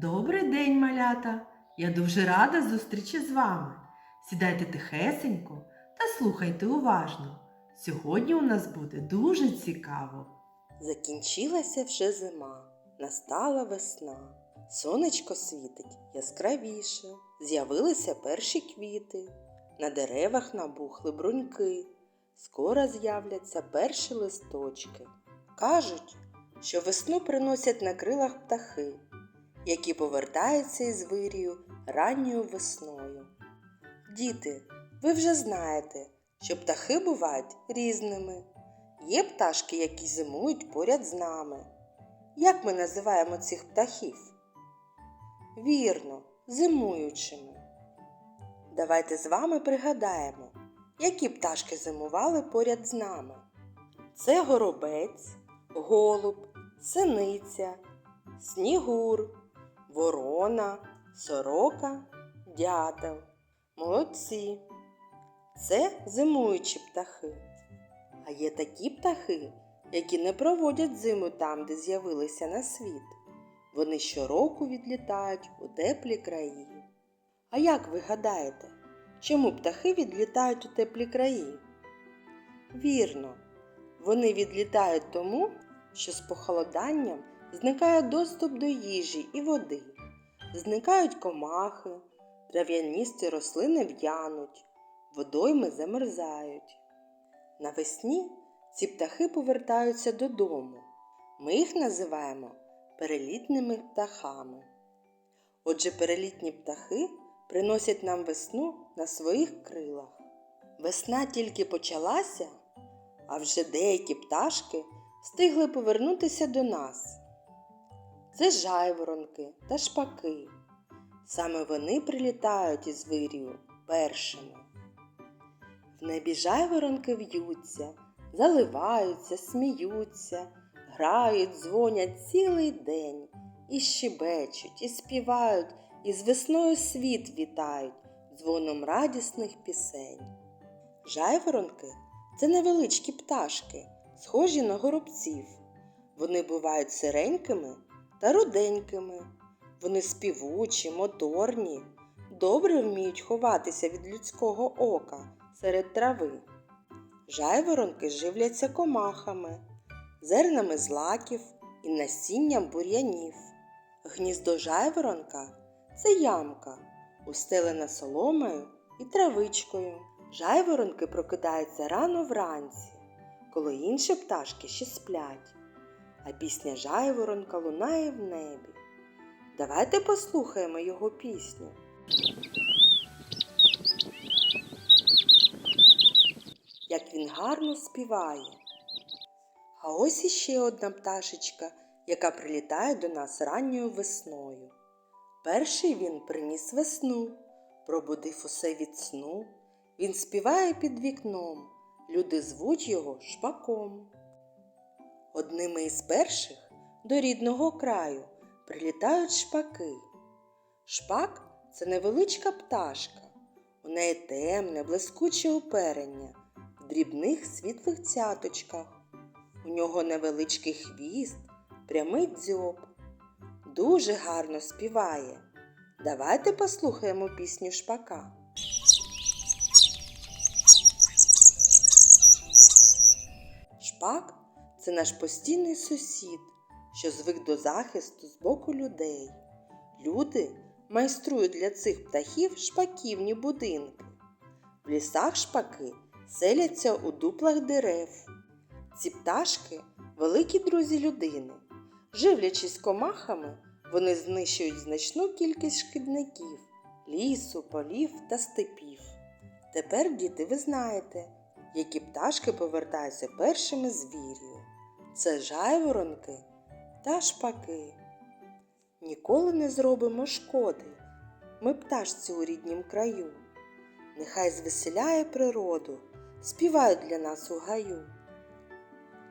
Добрий день, малята! Я дуже рада зустрічі з вами. Сідайте тихесенько та слухайте уважно. Сьогодні у нас буде дуже цікаво. Закінчилася вже зима, настала весна. Сонечко світить яскравіше, з'явилися перші квіти, на деревах набухли бруньки, скоро з'являться перші листочки. Кажуть, що весну приносять на крилах птахи, які повертаються із вирію ранньою весною. Діти, ви вже знаєте, що птахи бувають різними. Є пташки, які зимують поряд з нами. Як ми називаємо цих птахів? Вірно, зимуючими. Давайте з вами пригадаємо, які пташки зимували поряд з нами. Це горобець, голуб, синиця, снігур, ворона, сорока, дятел. Молодці. Це зимуючі птахи. А є такі птахи, які не проводять зиму там, де з'явилися на світ. Вони щороку відлітають у теплі краї. А як ви гадаєте, чому птахи відлітають у теплі краї? Вірно, вони відлітають тому, що з похолоданням зникає доступ до їжі і води, зникають комахи, трав'яністі рослини в'януть, водойми замерзають. Навесні ці птахи повертаються додому. Ми їх називаємо перелітними птахами. Отже, перелітні птахи приносять нам весну на своїх крилах. Весна тільки почалася, а вже деякі пташки встигли повернутися до нас. Це жайворонки та шпаки. Саме вони прилітають із вирію першими. В небі жайворонки в'ються, заливаються, сміються, грають, дзвонять цілий день, і щебечуть, і співають, і з весною світ вітають дзвоном радісних пісень. Жайворонки це невеличкі пташки, схожі на горобців. Вони бувають сиренькими та руденькими. Вони співучі, моторні, добре вміють ховатися від людського ока серед трави. Жайворонки живляться комахами, зернами злаків і насінням бур'янів. Гніздо жайворонка це ямка, устелена соломою і травичкою. Жайворонки прокидаються рано вранці, коли інші пташки ще сплять, а пісня жайворонка лунає в небі. Давайте послухаємо його пісню. як він гарно співає. А ось іще одна пташечка, яка прилітає до нас ранньою весною. Перший він приніс весну, пробудив усе від сну. Він співає під вікном, люди звуть його шпаком. Одними із перших до рідного краю прилітають шпаки. Шпак це невеличка пташка. У неї темне, блискуче оперення в дрібних світлих цяточках. У нього невеличкий хвіст, прямий дзьоб. Дуже гарно співає. Давайте послухаємо пісню шпака. Шпак це наш постійний сусід, що звик до захисту з боку людей. Люди майструють для цих птахів шпаківні будинки. В лісах шпаки селяться у дуплах дерев. Ці пташки великі друзі людини. Живлячись комахами, вони знищують значну кількість шкідників, лісу, полів та степів. Тепер, діти, ви знаєте, які пташки повертаються першими з. Це жайворонки та шпаки. Ніколи не зробимо шкоди. Ми пташці у ріднім краю. Нехай звеселяє природу, співають для нас у гаю.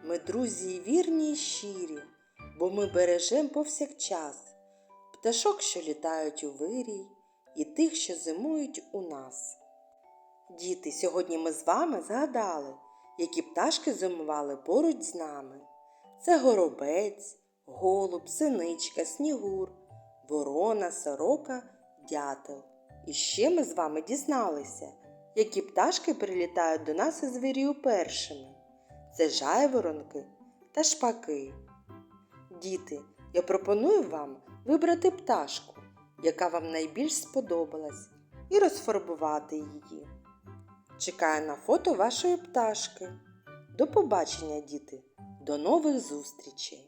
Ми друзі й вірні й щирі, бо ми бережем повсякчас пташок, що літають у вирій, і тих, що зимують у нас. Діти, сьогодні ми з вами згадали, які пташки зимували поруч з нами. Це горобець, голуб, синичка, снігур, ворона, сорока, дятел. І ще ми з вами дізналися, які пташки прилітають до нас із звірів першими. Це жайворонки та шпаки. Діти, я пропоную вам вибрати пташку, яка вам найбільш сподобалась, і розфарбувати її. Чекаю на фото вашої пташки. До побачення, діти! До нових зустрічей!